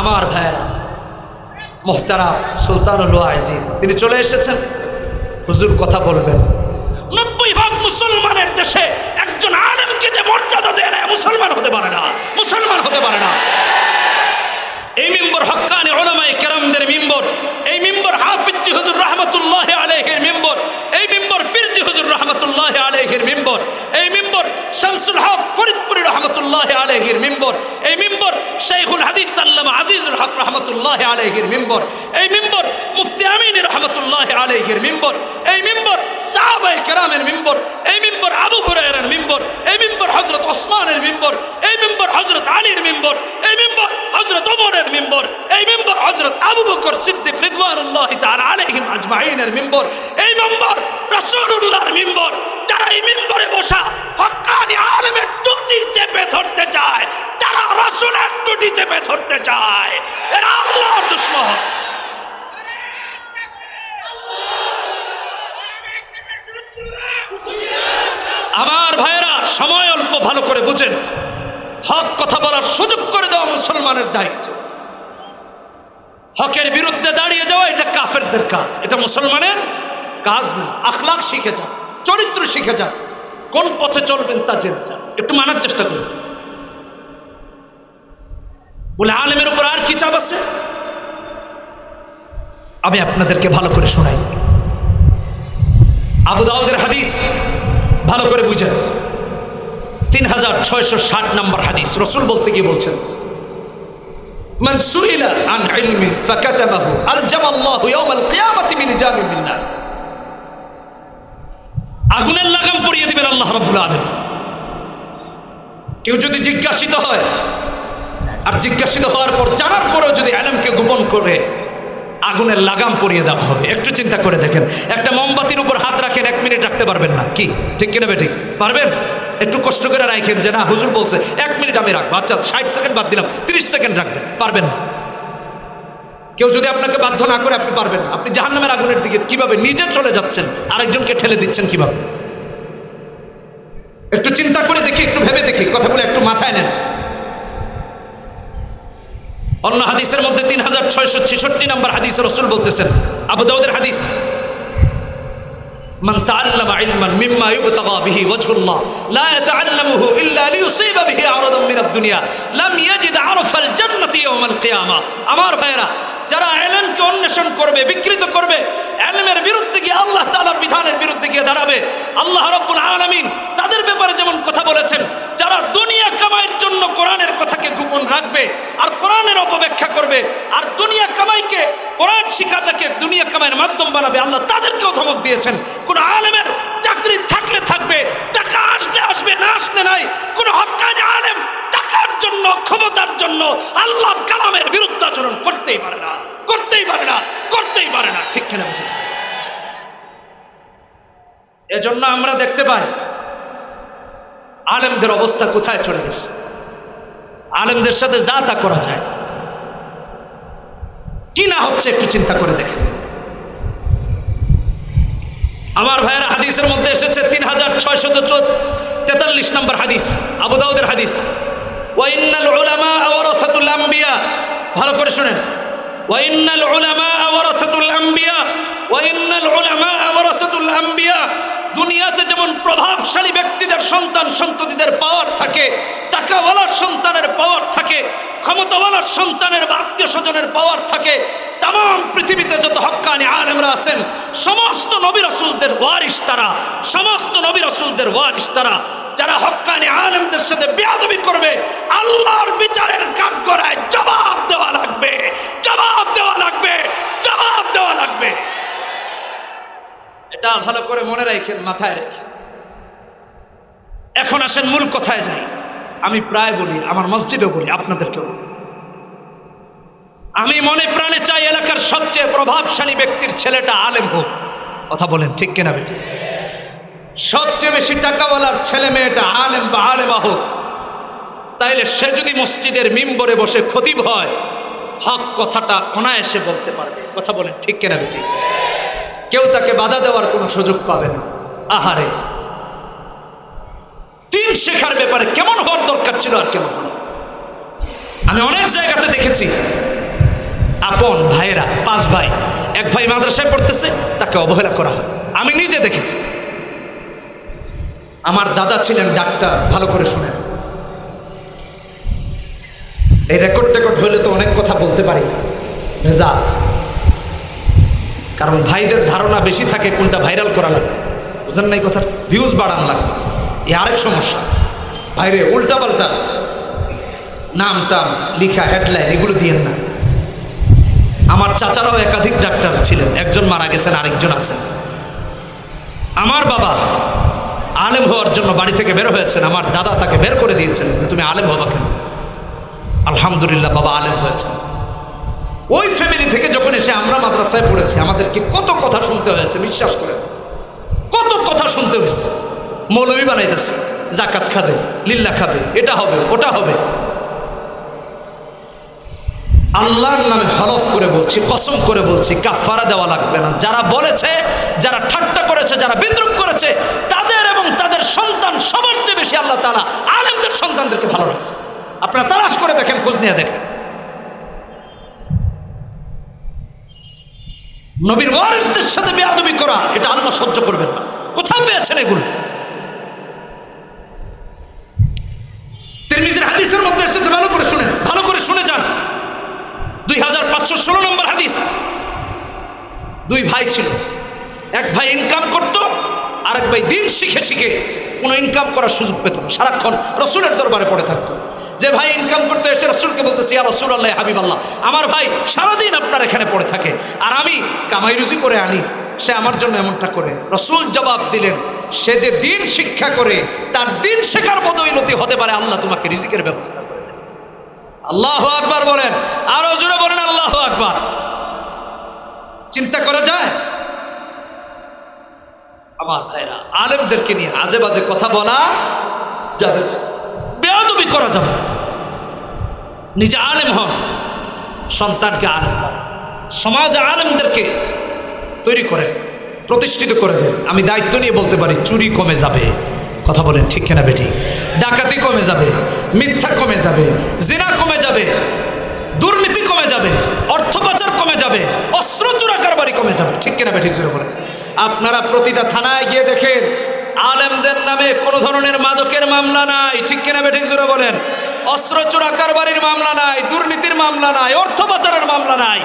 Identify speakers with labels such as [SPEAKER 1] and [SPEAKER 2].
[SPEAKER 1] আমার ভাইয়েরা, মোহতারা সুলতানুল আজিদ তিনি চলে এসেছেন। হুজুর কথা বলবেন। নব্বই ভাগ মুসলমানের দেশে একজন আলেমকে যে মর্যাদা দেয় না মুসলমান হতে পারে না, মুসলমান হতে পারে না। এই মেম্বর হক্কানি ওলামাই কেরামদের মিম্বর এই মিম্বর হাফিজি হুজুর রহমতুল্লাহ আলহের মিম্বর এই মিম্বর পীরজি হুজুর রহমতুল্লাহ আলহের মিম্বর এই মিম্বর শামসুল হক ফরিদপুরি রহমতুল্লাহ আলহের মিম্বর এই মিম্বর শেখুল হাদিস আল্লাম আজিজুল হক রহমতুল্লাহ আলহের মিম্বর। এই মিম্বর মুফতি আমিন রহমতুল্লাহ আলহের মিম্বর। এই মিম্বর সাহাবাই কেরামের মিম্বর। এই মিম্বর আবু হুরায়রার মিম্বর। এই মিম্বর হজরত ওসমানের মিম্বর। এই মিম্বর হজরত আলীর মেম্বর। এই মেম্বর হজরত ওমরের মেম্বর। এই মিম্বর হজরত আবু বকর সিদ্দিক রিদওয়ানুল্লাহ তাআলা আলাইহিম আজমাইনের মেম্বর। এই মিম্বর রাসূলুল্লাহর মেম্বর। যারা এই মেম্বরে বসা হক্কানি আলেমের টুটি চেপে ধরতে চায়, তারা রাসূলের টুটি চেপে ধরতে চায়। এরা আল্লাহর দুশমন। আমার ভাইয়েরা, সময় অল্প, ভালো করে বুঝেন। হক কথা বলার সুযোগ করে দেওয়া মুসলমানের দায়িত্ব। হকের বিরুদ্ধে দাঁড়িয়ে যাওয়া, এটা কাফেরদের কাজ। এটা মুসলমানের কাজ না। আখলাখ শিখে যান, চরিত্র শিখে যান। কোন পথে চলবেন তা জেনে যান একটু মানার চেষ্টা করুন বলে আলেমের উপর আর কি চাপ আছে আমি আপনাদেরকে ভালো করে শোনাই আবু দাউদের হাদিস ভালো করে বুঝেন তিন হাজার ছয়শো ষাট নম্বর হাদিস রসুল বলতে গিয়ে বলছেন من سئل عن علم فكتمه ألجم الله يوم القيامة بلجام من نار আগুনের লাগাম পরিয়ে দিবেন আল্লাহ রাব্বুল আলামিন। কেউ যদি জিজ্ঞাসিত হয়, আর জিজ্ঞাসিত হওয়ার পর, জানার পরেও যদি আলমকে গোপন করে আগুনের লাগাম পরিয়ে দেওয়া হবে, একটু চিন্তা করে দেখেন। একটা মোমবাতির উপর হাত রাখেন, এক মিনিট রাখতে পারবেন না। কি? ঠিক কিনা ঠিক? পারবেন? একটু কষ্ট করে রাখেন যে, না, হুজুর বলছে, এক মিনিট আমি রাখব। আচ্ছা ষাট সেকেন্ড বাদ দিলাম, তিরিশ সেকেন্ড রাখবেন। পারবেন না। কেউ যদি আপনাকে বাধ্য না করে আপনি পারবেন না আপনি জাহান্নামের আগুনের দিকে কিভাবে নিজে চলে যাচ্ছেন আরেকজনকে ঠেলে দিচ্ছেন কিভাবে একটু চিন্তা করে দেখি একটু ভেবে দেখি কথাগুলো একটু মাথায় নেন অন্য হাদিসের মধ্যে তিন হাজার ছয়শো ছেষট্টি নম্বর হাদিস রসুল বলতেছেন আবু দাউদের হাদিস من تعلم علما مما يبتغى به وجه الله لا يتعلمه الا ليصيب به عرضا من الدنيا لم يجد عرف الجنه يوم القيامه আমার ভাইরা যারা এলেমকে অন্বেষণ করবে, বিকৃত করবে, এলমের বিরুদ্ধে গিয়ে আল্লাহ তাআলার বিধানের বিরুদ্ধে গিয়ে দাঁড়াবে, আল্লাহ রাব্বুল আলামিন তাদের ব্যাপারে যেমন কথা বলেছেন, যারা দুনিয়া কামাইয়ের জন্য কোরআনের কথাকে গোপন রাখবে আর কোরআনের অপব্যাখ্যা করবে, আর দুনিয়া কামাইকে কোরআন শিক্ষাটাকে দুনিয়া কামাইয়ের মাধ্যম বানাবে, আল্লাহ তাদেরকেও ধমক দিয়েছেন। কোন আলেমের না ঠিক এজন্য আমরা দেখতে পাই, আলেমদের অবস্থা কোথায় চলে গেছে? আলেমদের সাথে যা তা করা যায়। কি না হচ্ছে একটু চিন্তা করে দেখেন। আমার ভাইয়ের হাদিসের মধ্যে এসেছে তিন হাজার ছয়শত তেতাল্লিশ নম্বর হাদিস, আবু দাউদের হাদিস। ওয়াইন্নাল উলামা ওয়ারাসাতুল আম্বিয়া। ভালো করে শুনেন। ওয়াইন্নাল উলামা ওয়ারাসাতুল আম্বিয়া ওয়াইন্নাল উলামা ওয়ারাসাতুল আম্বিয়া দুনিয়াতে যেমন প্রভাবশালী ব্যক্তিদের সন্তান সন্ততিদের পাওয়ার থাকে, টাকাওয়ালার সন্তানের পাওয়ার থাকে, ক্ষমতাওয়ালার সন্তানের বা আত্মীয় স্বজনের পাওয়ার থাকে তাম পৃথিবীতে যত হক্কানি আলেমরা আছেন, সমস্ত নবী রসুলদের ওয়ারিস তারা, সমস্ত নবী রসুলদের ওয়ারিস তারা, যারা হক্কানি আলেমদের সাথে বেয়াদবি করবে, আল্লাহর বিচারের কাঠগড়ায় জবাব দেওয়া লাগবে, জবাব দেওয়া লাগবে জবাব দেওয়া লাগবে এটা ভালো করে মনে রাখেন, মাথায় রেখে এখন আসেন, মূল কথায় যাই। আমি প্রায় বলি, আমার মসজিদেও বলি, আপনাদেরকেও বলি। আমি মনে প্রাণে চাই এলাকার সবচেয়ে প্রভাবশালী ব্যক্তির ছেলেটা আলেম হোক। কথা বলেন, ঠিক কিনা বেঠি? সবচেয়ে বেশি টাকাওয়ালার ছেলে মেয়েটা আলেম বা আলেমা হোক। তাইলে সে যদি মসজিদের মিম্বরে বসে খতিব হয়, হক কথাটা অনায়াসে বলতে পারবে। কথা বলেন, ঠিক কিনা বেঠি? কেউ তাকে বাধা দেওয়ার কোনো সুযোগ পাবে না। আহারে। দিন শেখার ব্যাপারে কেমন হওয়ার দরকার ছিল আর কেমন আমি অনেক জায়গাতে দেখেছি। আপন ভাইয়েরা, পাঁচ ভাই, এক ভাই মাদ্রাসায় পড়তেছে, তাকে অবহেলা করা হয়। আমি নিজে দেখেছি। আমার দাদা ছিলেন ডাক্তার, ভালো করে শোনেন। এই রেকর্ড টেকর্ড হইলে তো অনেক কথা বলতে পারি। ভেজা কারণ ভাইদের ধারণা বেশি থাকে কোনটা ভাইরাল করা লাগবে। বুঝলেন না এই কথার? ভিউজ বাড়ান লাগবে। এ আরেক সমস্যা। ভাইরে উল্টা পাল্টা নাম টাম, লিখা হেডলাইন এগুলো দিয়েন না। আমার চাচারাও একাধিক ডাক্তার ছিলেন। একজন মারা গেছেন, আরেকজন আছেন। আমার বাবা আলেম হওয়ার জন্য বাড়ি থেকে বের হয়েছেন। আমার দাদা তাকে বের করে দিয়েছিলেন যে, তুমি আলেম হবা কেন? আলহামদুলিল্লাহ, বাবা আলেম হয়েছেন। ওই ফ্যামিলি থেকে যখন এসে আমরা মাদ্রাসায় পড়েছি, আমাদেরকে কত কথা শুনতে হয়েছে, বিশ্বাস করে কত কথা শুনতে হয়েছে। মৌলবী বানাইতেছে, জাকাত খাবে, লিল্লা খাবে, এটা হবে, ওটা হবে। আল্লাহর নামে হলফ করে বলছি, কসম করে বলছি কাফারা দেওয়া লাগবে না। যারা বলেছে, যারা ঠাট্টা করেছে, যারা বিদ্রুপ করেছে, তাদের এবং তাদের সন্তান সবার চেয়ে বেশি আল্লাহ তালা আলেমদের সন্তানদেরকে ভালো রাখছে। আপনারা তালাশ করে দেখেন, খোঁজ নিয়ে দেখেন। নবীর ওয়ারিসদের সাথে বেয়াদবি করা, এটা আল্লাহ সহ্য করবেন না। কোথায় পেয়েছেন এগুলো? তিরমিজির হাদিসের মধ্যে এসেছে, ভালো করে শুনেন, ভালো করে শুনে যান। দুই হাজার পাঁচশো ষোলো নম্বর হাদিস। দুই ভাই ছিল। এক ভাই ইনকাম করত, আরেক ভাই দিন শিখে শিখে কোনো ইনকাম করার সুযোগ পেত না। সারাক্ষণ রসুলের দরবারে পড়ে থাকতো। যে ভাই ইনকাম করতে এসে রসুলকে বলতেছি আর রসুল আল্লাহ হাবিব আল্লাহ, আমার ভাই সারাদিন আপনার এখানে পড়ে থাকে, আর আমি কামাই রুজি করে আনি। সে আমার জন্য এমনটা করে। রসুল জবাব দিলেন, সে যে দিন শিক্ষা করে, তার দিন শেখার বদৌলতি হতে পারে, আল্লাহ তোমাকে রিজিকের ব্যবস্থা করে দেন আল্লাহ আকবার বলেন, আরও জোরে বলেন, আল্লাহ আকবার। চিন্তা করা যায়? আমার ভাইরা, আলেমদেরকে নিয়ে আজে বাজে কথা বলা যাবে না। বেয়াদবি করা যাবে না। নিজে আলেম হন, সন্তানকে আলেম বানান। সমাজে আলেমদেরকে তৈরি করেন প্রতিষ্ঠিত করে দেন। আমি দায়িত্ব নিয়ে বলতে পারি, চুরি কমে যাবে। কথা বলেন ঠিক কেনা বেটি? ডাকাতি কমে যাবে, মিথ্যা কমে যাবে, জিনা কমে যাবে, দুর্নীতি কমে যাবে, অর্থ পাচার কমে যাবে, অস্ত্র চোরা কারবারি কমে যাবে। ঠিক কেনা বেঠিক জোরে বলেন। আপনারা প্রতিটা থানায় গিয়ে দেখেন, আলেমদের নামে কোনো ধরনের মাদকের মামলা নাই। ঠিক কেনা বেঠিক জোরে বলেন। অস্ত্র চোরা মামলা নাই দুর্নীতির মামলা নাই অর্থ পাচারের মামলা নাই।